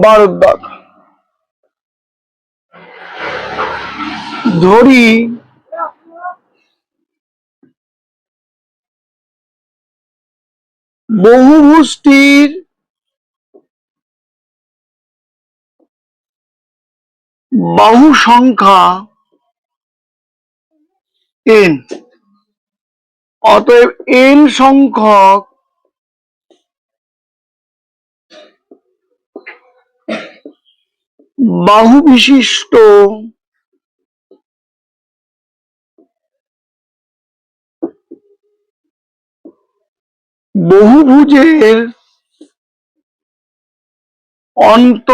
বারোর দাগ। ধরি বহুভুষ্টির বাহু সংখ্যা এন অতএব এন সংখ্যক বাহু বিশিষ্ট বহুভুজের অন্ত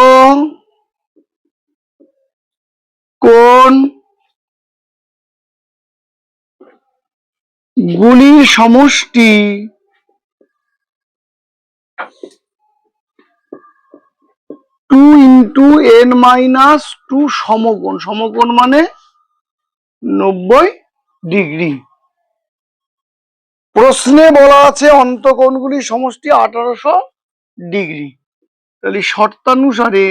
কোণ গুলির সমষ্টি two into N minus two সমকোণ। সমকোণ মানে নব্বই ডিগ্রি। প্রশ্নে বলা আছে অন্তকোণগুলির সমষ্টি আঠারোশো ডিগ্রি। তাহলে শর্তানুসারে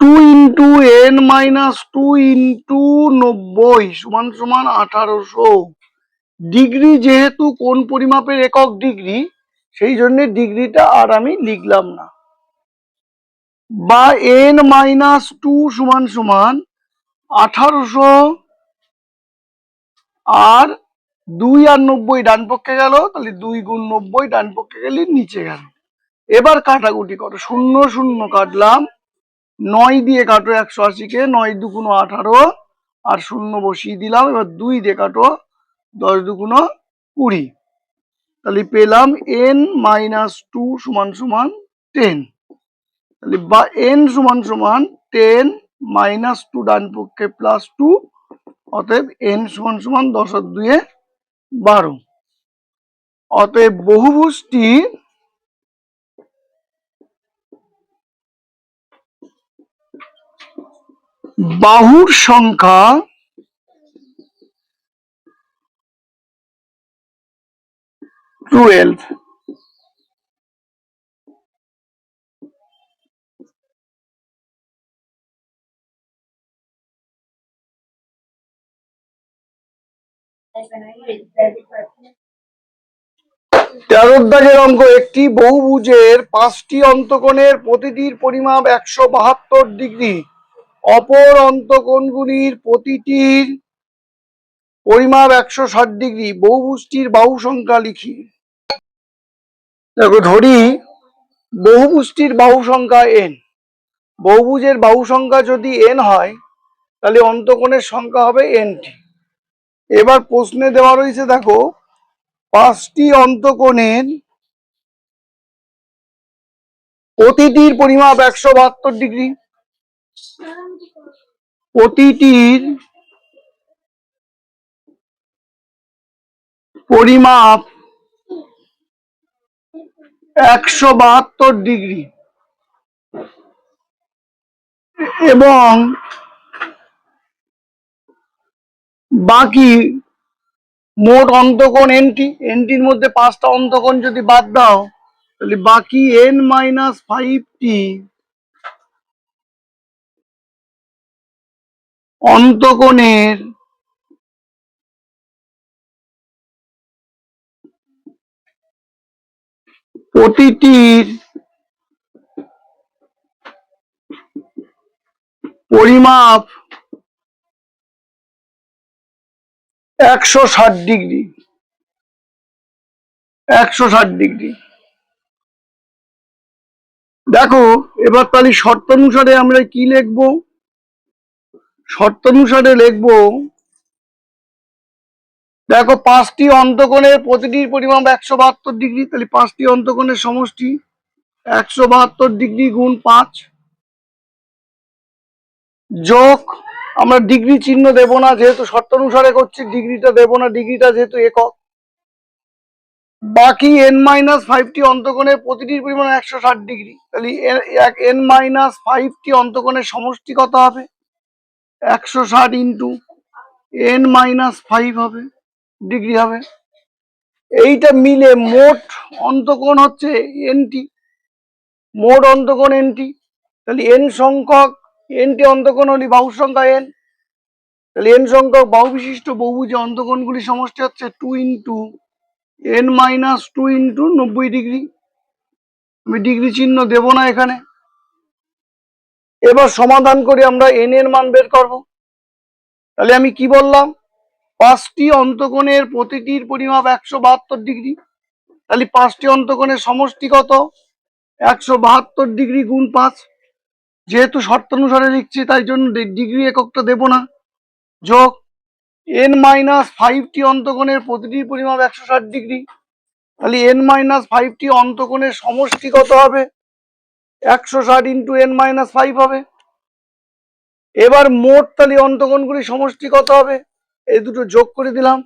two into N minus two into নব্বই সমান সমান আঠারোশো। ডিগ্রি যেহেতু কোন পরিমাপের একক ডিগ্রি, সেই জন্য ডিগ্রিটা আর আমি লিখলাম না। বা এন মাইনাস টু সমান সমান আঠারোশো আর দুই আর নব্বই ডান পক্ষে গেল, তাহলে দুই গুণ নব্বই ডান পক্ষে গেলে নিচে গেল। এবার কাটাকুটি করো, শূন্য শূন্য কাটলাম, নয় দিয়ে কাটো একশো আশিকে, নয় দুগুণ আঠারো, আর শূন্য বসিয়ে দিলাম, এবার দুই দিয়ে কাটো দশ দুগুণ কুড়ি। তাহলে পেলাম এন মাইনাস টু সমান সমান টেন তাহলে বা এন সমান সমান টেন মাইনাস টু ডান পক্ষে প্লাস টু অতএব এন সমান সমান দশ আর দুয়ে বারো। অতএব বহুভুজটি বাহুর সংখ্যা টুয়েলভ তেরো অঙ্ক, একটি বহুভুজের পাঁচটি অন্তকোণের প্রতিটির পরিমাপ একশো বাহাত্তর ডিগ্রি। অপর অন্তকোণগুলির প্রতিটির পরিমাপ একশো ষাট ডিগ্রি। বহুভুজটির বাহু সংখ্যা লিখি। দেখো ধরি বহুভুজটির বাহু সংখ্যা এন বহুভুজের বাহু সংখ্যা যদি এন হয়, তাহলে অন্তকোণের সংখ্যা হবে এনটি এবার প্রশ্নে দেওয়া রয়েছে, দেখো, পাঁচটি অন্তকোণের প্রতিটির পরিমাপ একশো বাহাত্তর ডিগ্রি। প্রতিটির পরিমাপ একশো বাহাত্তর ডিগ্রি। এবং বাকি মোট অন্তকোণ এনটি, এনটির মধ্যে পাঁচটা অন্তকোণ যদি বাদ দাও, তাহলে বাকি এন মাইনাস ফাইভটি অন্তকোণের প্রতিটির পরিমাপ একশো ষাট ডিগ্রি। একশো ষাট ডিগ্রি। দেখো, এবার তাহলে শর্তানুসারে আমরা কি লিখব? শর্তানুসারে লিখব দেখো, পাঁচটি অন্তকোণের প্রতিটির পরিমাপ একশো বাহাত্তর ডিগ্রি, তাহলে পাঁচটি অন্তকোণের সমষ্টি একশো বাহাত্তর ডিগ্রি গুণ পাঁচ। যোগ, আমরা ডিগ্রি চিহ্ন দেব না, যেহেতু শর্তানুসারে করছি, ডিগ্রিটা দেব না, ডিগ্রিটা যেহেতু একক। বাকি এন মাইনাস ফাইভটি অন্তকোণের প্রতিটির পরিমাণ একশো ষাট ডিগ্রি, তাহলে এন মাইনাস ফাইভটি অন্তকোণের সমষ্টি কত হবে? একশো ষাট ইন্টু এন মাইনাস ফাইভ হবে। ডিগ্রি হবে। এইটা মিলে মোট অন্তকোণ হচ্ছে এনটি। মোট অন্তকোণ এনটি। তাহলে এন সংখ্যক, এনটি অন্তকোণ হলে বাহু সংখ্যা এন। তাহলে এন সংখ্যক বাহু বিশিষ্ট বহুভুজে অন্তকোণগুলি সমষ্টি হচ্ছে two into N minus two into নব্বই ডিগ্রি। আমি ডিগ্রি চিহ্ন দেব না এখানে। এবার সমাধান করে আমরা এন এর মান বের করব। তাহলে আমি কি বললাম? পাঁচটি অন্তকোণের প্রতিটির পরিমাপ একশো বাহাত্তর ডিগ্রি। তাহলে পাঁচটি অন্তকোণের সমষ্টি কত? একশো বাহাত্তর ডিগ্রি গুণ পাঁচ। যেহেতু শর্তানুসারে লিখছি, তাই জন্য ডিগ্রি এককটা দেব না। যোগ এন মাইনাস ফাইভটি অন্তকোণের প্রতিটির পরিমাপ একশো ষাট ডিগ্রি। তাহলে এন মাইনাস ফাইভটি অন্তকোণের সমষ্টি কত হবে? একশো ষাট ইন্টু এন মাইনাস ফাইভ হবে। এবার মোট তাহলে অন্তকোণগুলি সমষ্টি কত হবে? এই দুটো যোগ করে দিলাম।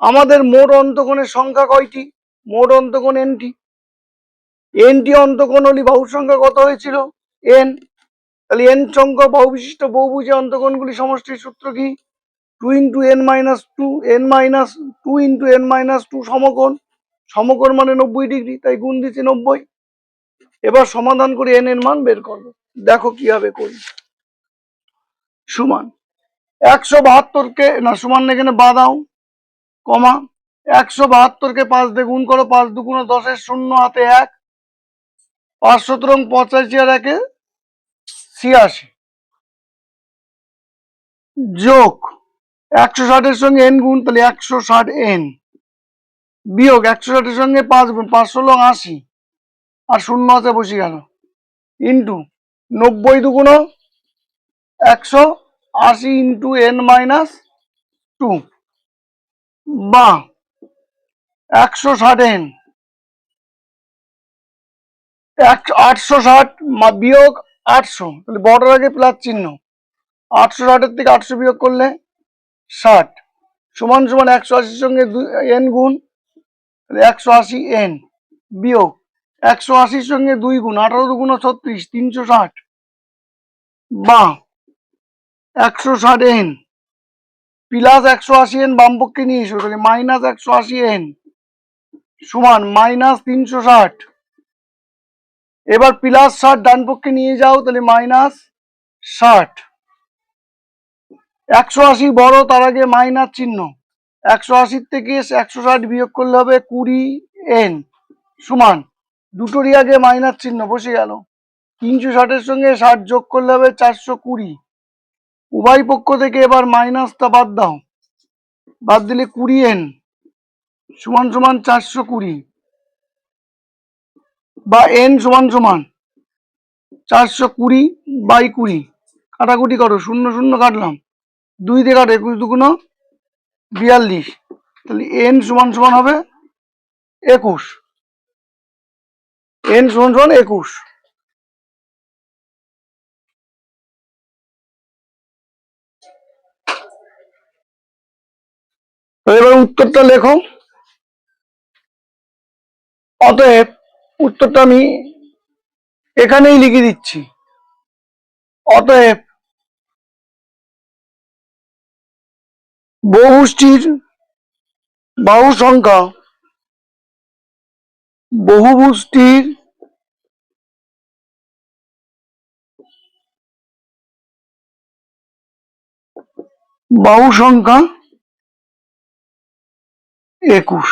আমাদের মোট অন্তকোণের সংখ্যা কয়টি? মোট অন্তকোণ এনটি এনটি অন্তকোণ হলি বাহুর সংখ্যা কত হয়েছিল? এন তাহলে এন সংখ্যক বাহু বিশিষ্ট বহুভুজে অন্তকোণগুলি সমষ্টির সূত্র কি? Two into n minus two n minus two into n minus two সমকোণ। সমকোণ মানে নব্বই ডিগ্রি, তাই গুণ দিচ্ছি নব্বই। এবার সমাধান করে এন এর মান বের করব। দেখো কীভাবে করি। সমান। একশো বাহাত্তরকে, না সমান এখানে বাদাও কমা, একশো বাহাত্তরকে পাঁচ দিয়ে গুণ করো, পাঁচ দুগুণ দশের শূন্য, হাতে এক, পাঁচ সতেরো পঁচাশি আর একে ছিয়াশি। যোগ, একশো ষাটের সঙ্গে এন গুণ, তাহলে একশো ষাট এন বিয়োগ, একশো ষাটের সঙ্গে পাঁচ গুণ, পাঁচ ষোলো আশি, আর শূন্য আছে, বসে গেল। ইন্টু নব্বই দুগুণ, একশো আশি ইন্টু এন মাইনাস টু। বা, একশো ষাট এন। আটশো ষাট বিয়োগ আটশো। তাহলে বড় আগে প্লাস চিহ্ন। আটশো ষাটের থেকে আটশো বিয়োগ করলে ষাট। সমান সমান একশো আশির সঙ্গে এন গুণ, তাহলে একশো আশি এন বিয়োগ। একশো আশির সঙ্গে দুই গুণ, আঠারো দুগুণ ছত্রিশ, তিনশো ষাট। বা একশো ষাট এন প্লাস একশো আশি এন বামপক্ষে নিয়ে এসো, তাহলে মাইনাস একশো আশি এন সমান মাইনাস তিনশো ষাট। এবার প্লাস ষাট ডান পক্ষে নিয়ে যাও, তাহলে মাইনাস ষাট। একশো আশি বড়, তার আগে মাইনাস চিহ্ন। একশো আশির থেকে একশো ষাট বিয়োগ করলে হবে কুড়ি এন। সমান, দুটোরই আগে মাইনাস চিহ্ন বসে গেল। তিনশো ষাটের সঙ্গে ষাট যোগ করলে হবে চারশো কুড়ি। উভয় পক্ষ থেকে এবার মাইনাসটা বাদ দাও। বাদ দিলে কুড়ি এন, সমান সমান চারশো কুড়ি, বা এন সমান সমান চারশো কুড়ি বাই কুড়ি। কাটাকুটি করো, শূন্য শূন্য কাটলাম। দুই দিয়ে কাটো, একুশ দুগুণ বিয়াল্লিশ। তাহলে এন সমান সমান হবে একুশ। এন সমান সমান একুশ তো এবার উত্তরটা লেখো। অতএব উত্তরটা আমি এখানেই লিখে দিচ্ছি। অতএব বহুষ্টির বাহু সংখ্যা বহুভুষ্টির বাহু সংখ্যা একুশ